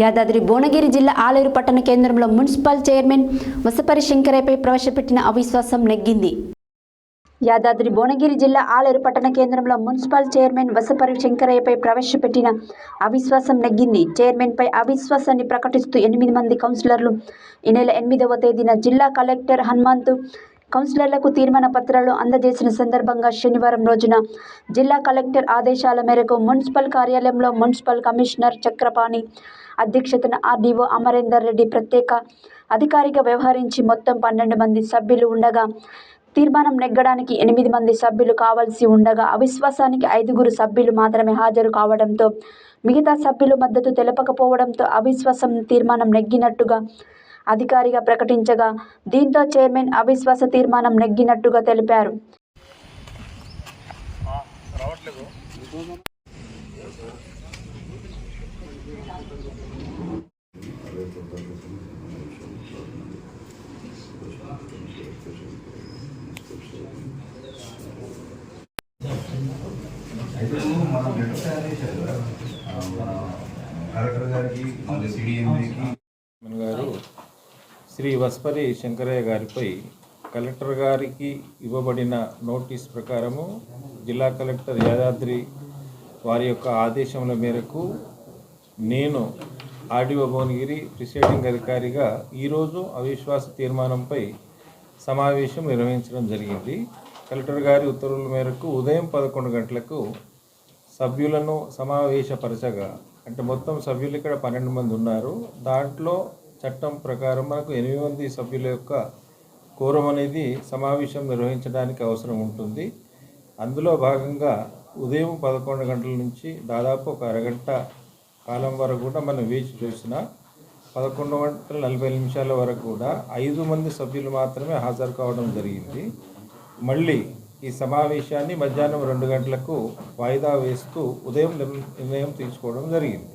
యాదాద్రి భువనగిరి జిల్లా ఆలేరు పట్టణ కేంద్రంలో మున్సిపల్ చైర్మన్ వసపరి శంకరయ్యపై ప్రవేశపెట్టిన అవిశ్వాసం నెగ్గింది. యాదాద్రి భువనగిరి జిల్లా ఆలేరు పట్టణ కేంద్రంలో మున్సిపల్ చైర్మన్ వసపరి శంకరయ్యపై ప్రవేశపెట్టిన అవిశ్వాసం నెగ్గింది. చైర్మన్పై అవిశ్వాసాన్ని ప్రకటిస్తూ ఎనిమిది మంది కౌన్సిలర్లు ఈ నెల ఎనిమిదవ తేదీన జిల్లా కలెక్టర్ హనుమంతు కౌన్సిలర్లకు తీర్మాన పత్రాలు అందజేసిన సందర్భంగా శనివారం రోజున జిల్లా కలెక్టర్ ఆదేశాల మేరకు మున్సిపల్ కార్యాలయంలో మున్సిపల్ కమిషనర్ చక్రపాణి అధ్యక్షతన ఆర్డీఓ అమరేందర్ రెడ్డి ప్రత్యేక అధికారిగా వ్యవహరించి మొత్తం పన్నెండు మంది సభ్యులు ఉండగా తీర్మానం నెగ్గడానికి ఎనిమిది మంది సభ్యులు కావాల్సి ఉండగా అవిశ్వాసానికి ఐదుగురు సభ్యులు మాత్రమే హాజరు కావడంతో మిగతా సభ్యులు మద్దతు తెలపకపోవడంతో అవిశ్వాసం తీర్మానం నెగ్గినట్టుగా అధికారిగా ప్రకటించగా దీంతో చైర్మన్ అవిశ్వాస తీర్మానం నెగ్గినట్టుగా తెలిపారు. అయితే మనం లెటర్ తయారు మన కలెక్టర్ గారికి మళ్ళీ సిడిఎంఏకి శ్రీ వస్పరి శంకరయ్య గారిపై కలెక్టర్ గారికి ఇవ్వబడిన నోటీస్ ప్రకారము జిల్లా కలెక్టర్ యాదాద్రి వారి యొక్క ఆదేశముల మేరకు నేను ఆర్డీఓ భువనగిరి ప్రిసైడింగ్ అధికారిగా ఈరోజు అవిశ్వాస తీర్మానంపై సమావేశం నిర్వహించడం జరిగింది. కలెక్టర్ గారి ఉత్తర్వుల మేరకు ఉదయం పదకొండు గంటలకు సభ్యులను సమావేశపరచగా అంటే మొత్తం సభ్యులు ఇక్కడ పన్నెండు మంది ఉన్నారు. దాంట్లో చట్టం ప్రకారం మనకు ఎనిమిది మంది సభ్యుల యొక్క కోరం అనేది సమావేశం నిర్వహించడానికి అవసరం ఉంటుంది. అందులో భాగంగా ఉదయం పదకొండు గంటల నుంచి దాదాపు ఒక అరగంట కాలం వరకు కూడా మనం వేచి చూసిన పదకొండు గంటల నలభై నిమిషాల వరకు కూడా ఐదు మంది సభ్యులు మాత్రమే హాజరు కావడం జరిగింది. మళ్ళీ ఈ సమావేశాన్ని మధ్యాహ్నం రెండు గంటలకు వాయిదా వేస్తూ ఉదయం నిర్ణయం తీసుకోవడం జరిగింది.